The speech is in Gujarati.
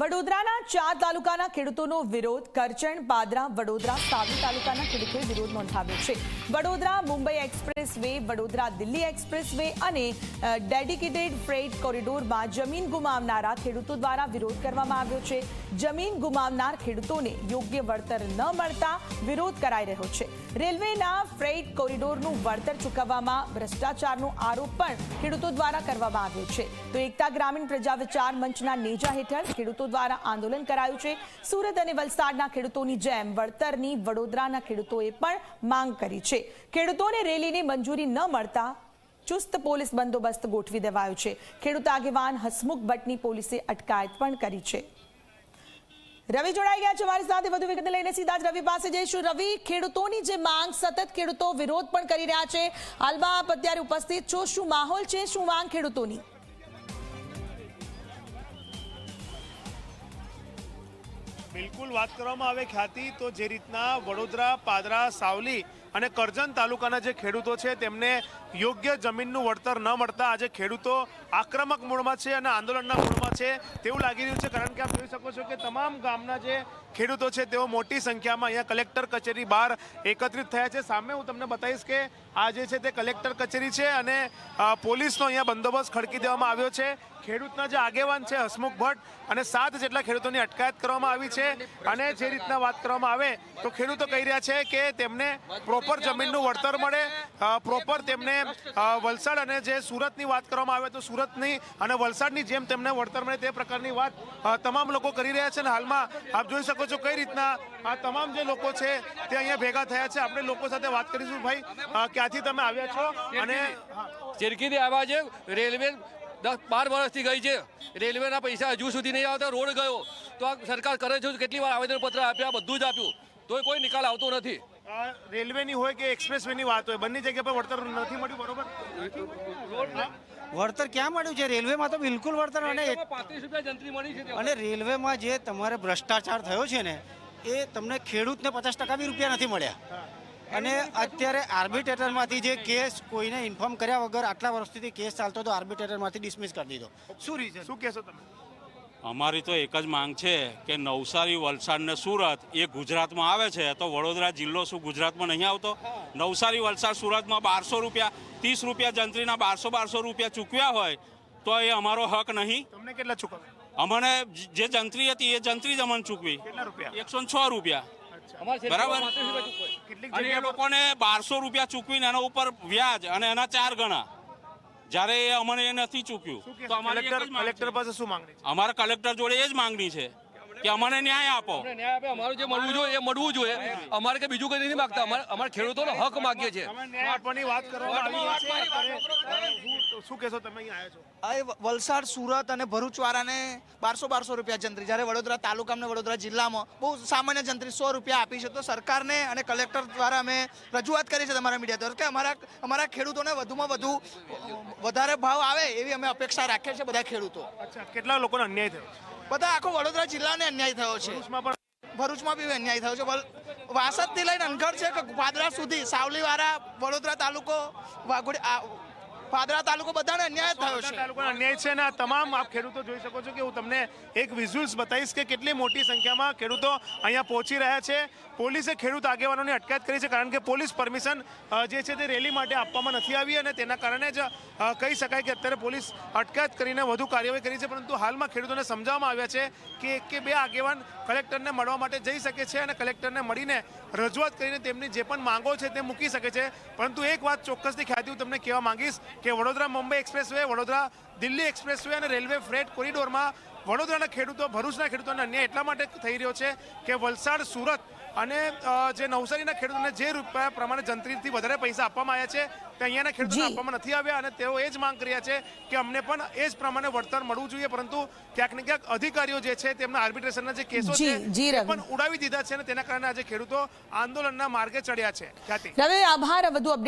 વડોદરાના ચાર તાલુકાના ખેડૂતોનો વિરોધ કરચણ પાદરા વડોદરા સાવલી તાલુકાના ખેડૂતોએ વિરોધ નોંધાવ્યો છે. Vadodara, Mumbai express way, Vadodara, Delhi express way અને ડેડિકેટેડ ફ્રેટ કોરિડોરમાં જમીન ગુમાવનારા ખેડૂતો દ્વારા વિરોધ કરવામાં આવ્યો છે. જમીન ગુમાવનાર ખેડૂતોને યોગ્ય વળતર ન મળતા વિરોધ કરાઈ રહ્યો છે. રેલવેના ફ્રેટ કોરિડોરનું વળતર ચૂકવવામાં ભ્રષ્ટાચારનો આરોપ પણ ખેડૂતો દ્વારા કરવામાં આવ્યો છે. તો એકતા ગ્રામીણ પ્રજા વિચાર મંચના નેજા હેઠળ ખેડૂતો દ્વારા આંદોલન કરાયું છે. સુરત અને વલસાડના ખેડૂતોની જેમ વળતરની વડોદરાના ખેડૂતોએ પણ માંગ કરી છે. ખેડૂતોને રેલીની મંજૂરી ન મળતા ચુસ્ત પોલીસ બંદોબસ્ત ગોઠવી દેવાયો છે. ખેડૂત આગેવાન હસમુખ ભટ્ટની પોલીસે અટકાયત પણ કરી છે. રવિ જોડાઈ ગયા છે અમારી સાથે. વધુ વિગત લઈને સીધા જ રવિ પાસે જઈશું. રવિ, ખેડૂતોની જે માંગ સતત ખેડૂતો વિરોધ પણ કરી રહ્યા છે. હાલમાં અત્યારે ઉપસ્થિત છો. શું માહોલ છે? શું માંગ ખેડૂતોની? બિલકુલ વાત કરવામાં આવે ખ્યાતિ, તો જે રીતના વડોદરા, પાદરા, સાવલી અને કરજણ તાલુકાના જે ખેડૂતો છે, તેમને યોગ્ય જમીનનું વળતર ન મળતા આજે ખેડૂતો આક્રમક મૂળમાં છે અને આંદોલનના મૂળમાં છે તેવું લાગી રહ્યું છે. કારણ કે આપ જોઈ શકો છો કે તમામ ગામના જે ખેડૂતો છે તેઓ મોટી સંખ્યામાં અહીંયા કલેક્ટર કચેરી બહાર એકત્રિત થયા છે. સામે હું તમને બતાવીશ કે આ જે છે તે કલેક્ટર કચેરી છે અને પોલીસનો અહીંયા બંદોબસ્ત ખડકી દેવામાં આવ્યો છે. ખેડૂતના જે આગેવાન છે હસમુખ ભટ્ટ અને સાત જેટલા ખેડૂતોની અટકાયત કરવામાં આવી છે અને જે રીતના વાત કરવામાં આવે તો ખેડૂતો કહી રહ્યા છે કે તેમને પ્રોપર જમીનનું વળતર મળે પ્રોપર તેમને અ, વલસાડ અને જે સુરતની વાત કરવામાં આવે તો સુરતની અને વલસાડની જેમ તેમને વળતર મળે તે પ્રકારની વાત તમામ લોકો કરી રહ્યા છે અને હાલમાં આપ જોઈ શકો છો કઈ રીતના આ તમામ જે લોકો છે તે અહીંયા ભેગા થયા છે. આપણે લોકો સાથે વાત કરીશું. ભાઈ ક્યાંથી તમે આવ્યા છો? અને. ચિરકીથી આવ્યા છે. રેલવે દસ બાર વર્ષથી ગઈ છે. રેલવેના પૈસા હજુ સુધી નહીં આવતા. રોડ ગયો. તો આ સરકાર કરે છે. કેટલી વાર આવેદનપત્ર આપ્યા બધું જ આપ્યું. તોય કોઈ નિકાલ આવતો નથી. રેલવેની હોય કે એક્સપ્રેસવેની વાત હોય બંને જગ્યા પર વળતર નથી મળ્યું બરોબર? વળતર ક્યાં મળ્યું છે? રેલવેમાં તો બિલકુલ વળતર અને એક- પાંત્રીસ રૂપિયા જંત્રી મળી છે અને રેલવેમાં જે તમારે ભ્રષ્ટાચાર થયો છે ને એ તમને ખેડૂતને પચાસ ટકા બી રૂપિયા નથી મળ્યા. અને અત્યારે આર્બિટ્રેટરમાંથી જે કેસ કોઈને ઇન્ફોર્મ કર્યા વગર આટલા વર્ષથી કેસ ચાલતો હતો આર્બિટ્રેટરમાંથી ડિસમિસ કરી દીધો. શું રીઝન શું કહેશો તમે? અમારી તો એક જ માંગ છે કે નવસારી વલસાડ ને સુરત એ ગુજરાતમાં આવે છે તો વડોદરા જિલ્લો શું ગુજરાતમાં નહીં આવતો? નવસારી વલસાડ સુરતમાં બારસો રૂપિયા ત્રીસ રૂપિયા જંત્રીના બારસો બારસો રૂપિયા ચૂકવ્યા હોય તો એ અમારો હક નહીં. તમને કેટલા ચૂકવ્યા? અમને જે જંત્રી હતી એ જંત્રી જ અમને ચૂકવી. એકસો છ રૂપિયા. બરાબર. અને એ લોકોને બારસો રૂપિયા ચૂકવીને એના ઉપર વ્યાજ અને એના ચાર ગણા. જ્યારે એ અમને એ નથી ચૂક્યું તો અમારે કલેક્ટર. પાસે શું માંગણી અમારા કલેક્ટર જોડે એ જ માંગણી છે કે અમને ન્યાય આપો. ન્યાય આપે અમારું જે મળવું જોઈએ એ મળવું જોઈએ. અમારે કે બીજું કંઈ નથી માગતા. અમારે અમારે ખેડૂતોનો હક માગીએ છીએ. શું- કહેશો તમે અહીંયા વલસાડ સુરત અને ભરૂચ વાળાને બારસો બારસો રૂપિયા જંત્રી. જ્યારે વડોદરા તાલુકા અને વડોદરા જિલ્લામાં બહુ સામાન્ય જંત્રી સો રૂપિયા આપી છે. તો સરકારને અને કલેક્ટર દ્વારા અમે રજૂઆત કરી છે તમારા મીડિયા દ્વારા કે અમારા અમારા ખેડૂતોને વધુમાં વધુ વધારે ભાવ આવે એવી અમે અપેક્ષા રાખીએ છીએ બધા ખેડૂતો. અચ્છા કેટલા લોકોને અન્યાય થયો? બધા આખો વડોદરા જિલ્લાને અન્યાય થયો છે. ભરૂચમાં પણ ભરૂચમાં બી અન્યાય થયો છે. વાસદથી લઈને અનગઢ છે કે પાદરા સુધી સાવલીવાળા વડોદરા તાલુકો વાઘોડી પાદરા તાલુકો બધાને અન્યાય થયો છે. તાલુકાના અન્યાય છે અને આ તમામ આપ ખેડૂતો જોઈ શકો છો કે હું તમને એક વિઝ્યુઅલ્સ બતાવીશ કે કેટલી મોટી સંખ્યામાં ખેડૂતો અહીંયા પહોંચી રહ્યા છે. પોલીસે ખેડૂત આગેવાનોની અટકાયત કરી છે કારણ કે પોલીસ પરમિશન જે છે તે રેલી માટે આપવામાં નથી આવી અને તેના કારણે જ કહી શકાય કે અત્યારે પોલીસ અટકાયત કરીને વધુ કાર્યવાહી કરી છે. પરંતુ હાલમાં ખેડૂતોને સમજાવવામાં આવ્યા છે કે એક કે બે આગેવાન કલેક્ટરને મળવા માટે જઈ શકે છે અને કલેક્ટરને મળીને રજૂઆત કરીને તેમની જે પણ માંગો છે તે મૂકી શકે છે. પરંતુ એક વાત ચોક્કસથી ખ્યાતિ હું તમને કહેવા માંગીશ. કે Vadodara Mumbai express way Vadodara Delhi express way અને રેલવે ફ્રેટ કોરિડોરમાં વડોદરાના ખેડૂતો ભરૂચના ખેડૂતોને અન્યાય એટલા માટે થઈ રહ્યો છે કે વલસાડ સુરત અને જે નવસારીના ખેડૂતોને જે રૂપિયા પ્રમાણે જંત્રીથી વધારે પૈસા આપવામાં આવ્યા છે તે અહીંયાના ખેડૂતોને આપવામાં નથી આવ્યા અને તેઓ એ જ માંગ કર્યા છે કે અમને પણ એ જ પ્રમાણે વળતર મળવું જોઈએ પરંતુ ક્યાંક ને ક્યાંક અધિકારીઓ જે છે તેમના આર્બિટ્રેશનના જે કેસો છે. પણ ઉડાવી દીધા છે અને તેના કારણે આજે ખેડૂતો આંદોલનના માર્ગે ચડ્યા છે. રવિ આભાર. વધુ અપડેટ